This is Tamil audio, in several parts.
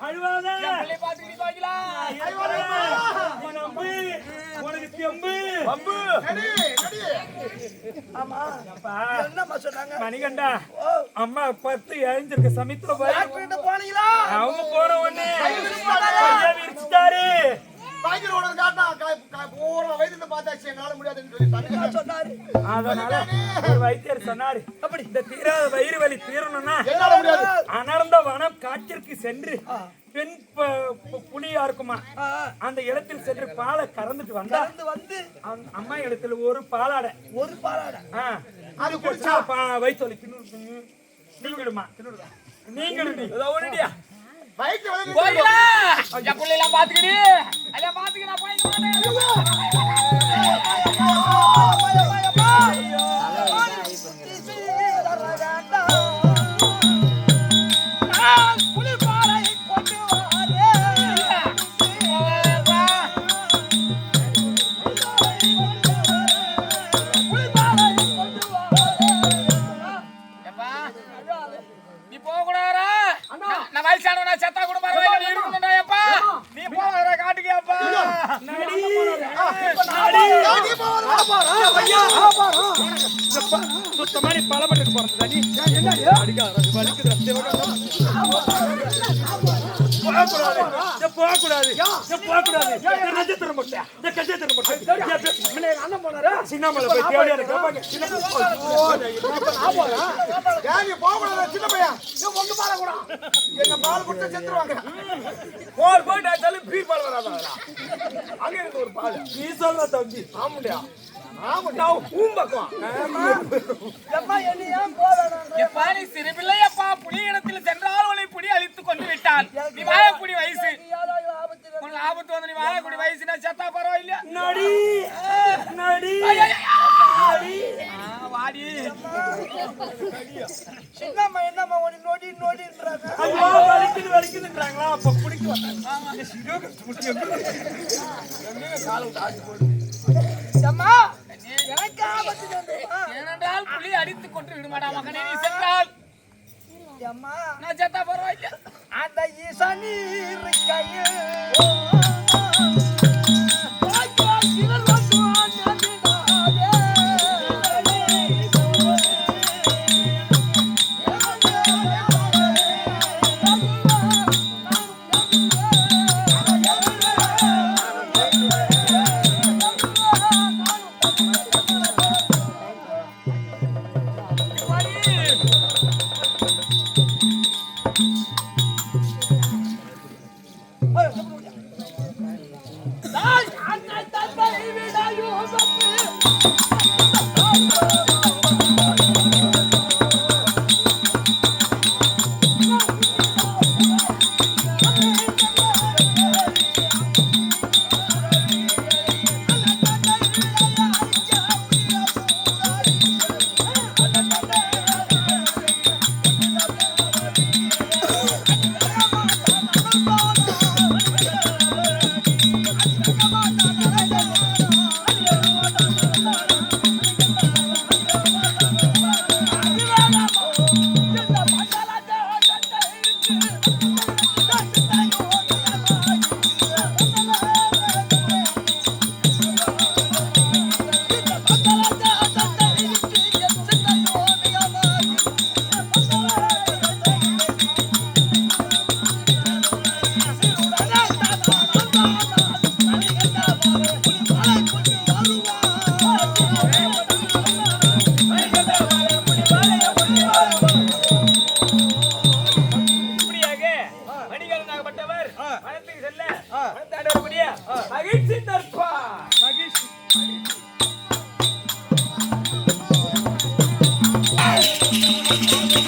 அழுவாத. மணிகண்டா அம்மா பத்து எழுந்திருக்க. டாக்டர்கிட்ட போனீங்களா? அவங்க போன உடனே. சொன்னாரு. அதனால ஒரு வைத்தியர் சொன்னாரு. அப்படி இந்த தீராத வயிறு வலி தீரணும்னா அனர்ந்த வனம் காட்டிற்கு சென்று பெண் புலியா இருக்குமா? அந்த இடத்தில் சென்று பாலை கறந்துட்டு வந்தா வந்து அம்மா இடத்துல ஒரு பாலாடை. ஒரு பாலாட. அது குடிச்சா? வயிற்று வலி தின்னு. நீங்களுமா நீங்களும் ஏதோ ஒண்ணுடியா? வயிற்று வலி. எல்லாம் பாத்துக்க, நான். நான் நான் வயசானவனா, செத்தா கூட சுத்தமா நீ பலப்பட்டு போறது தண்ணி. போகக்கூடாது இங்க போகக்கூடாது. போகக்கூடாது. இந்த அண்ணன் போனாரா? சின்னமலை போய் தேவையா இருக்க சின்ன போகக்கூடாது சின்ன பையன். ஏன் உங்க பால கூட என்ன பால் கொடுத்து செத்துருவாங்க. போர் போயிட்டு ஆச்சாலும் பீர் பால் வராதா? அங்க இருக்கு ஒரு பால். நீ சொல்ற தம்பி. ஆமாண்டியா ஆமா நான் ஊம்பக்கம் எப்பா என்ன ஏன் போவேன் எப்பா, நீ சிறு. புலி சென்றால் உன்னை புலி அழித்துக் கொண்டு விட்டான். நீ வாழக்கூடிய வயசு. ஆபத்து உனக்கு ஆபத்து வந்து நீ வாழக்கூடிய வயசு நான் செத்தா பரவாயில்லையா? நடி. நடி. வாடி. சின்னம்மா என்னம்மா உனக்கு நொடி நொடின்றாங்க. ஐயோ வலிக்குது வலிக்குதுன்றாங்களா? அப்ப பிடிக்க அம்மா எனக்கு ஆபத்து வந்துமா ஏனென்றால் புலி அடித்துக் கொண்டு விடுமாடா மகனே நீ சென்றால். நான் செத்தா பரவாயில்லையா அந்த ஈசனி இருக்கையில் இப்படியாக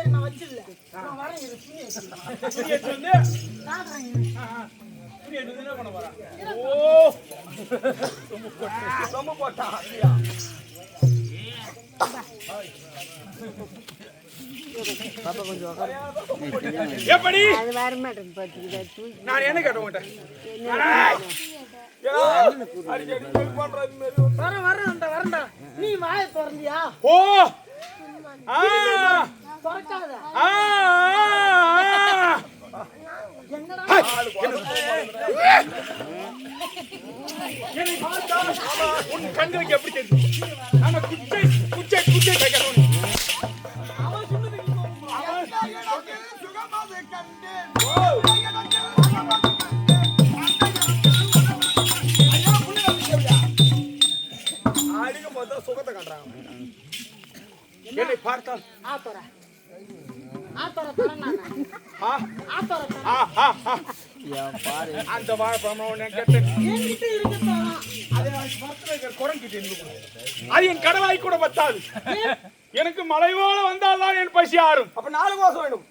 மாதிரி நான் வச்சிடல நான் வரேன் இரு, துணி என்ன பண்ண போறா? ஓ. ரொம்ப போட்டா. அப்படியா எப்படி? அது வர மாட்டேன் நான் என்ன அந்த வரேன்டா. நீ வாயை திறந்தியா? ஓ ஆ! என்னை பார்த்தால் உன் கண்களுக்கு எப்படி தெரியும் ஆமா குச்சை குச்சை குச்சை கேட்கணும் என்னை பார்த்தால் அந்த வாழைப்பழம் அது இருந்து அது என் கடவாய் கூட பத்தாது எனக்கு மலை வந்தால்தான் என் பசி ஆறும் அப்ப நாலு மாசம் வேணும்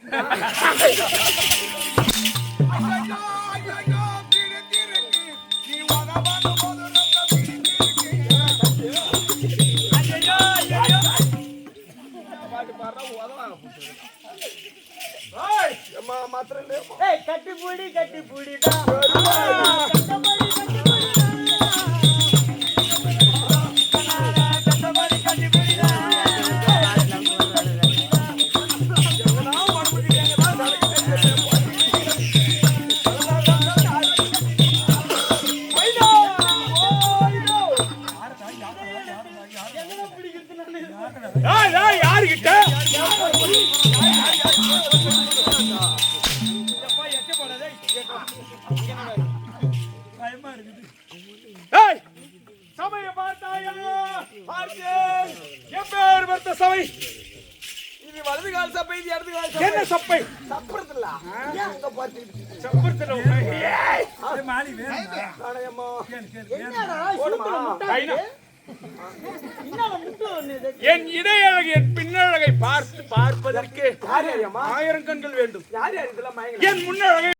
ஏய், யாருகிட்ட ஏய், சபையை பார்த்தாயா. எப்பேற்பட்ட சபை இது வலது கால் சப்பை. இது இடது கால் என்ன சப்பை சப்பரத்துல உள்ள- ஏய், நாணயம்மா என்னடா சுடுக்குல முட்டை ஐயா. என்னடா முட்டை ஒண்ணு இது என் என் பின்னழகை பார்த்து பார்ப்பதற்கு ஆயிரம் கண்கள் வேண்டும் என் முன்னழகை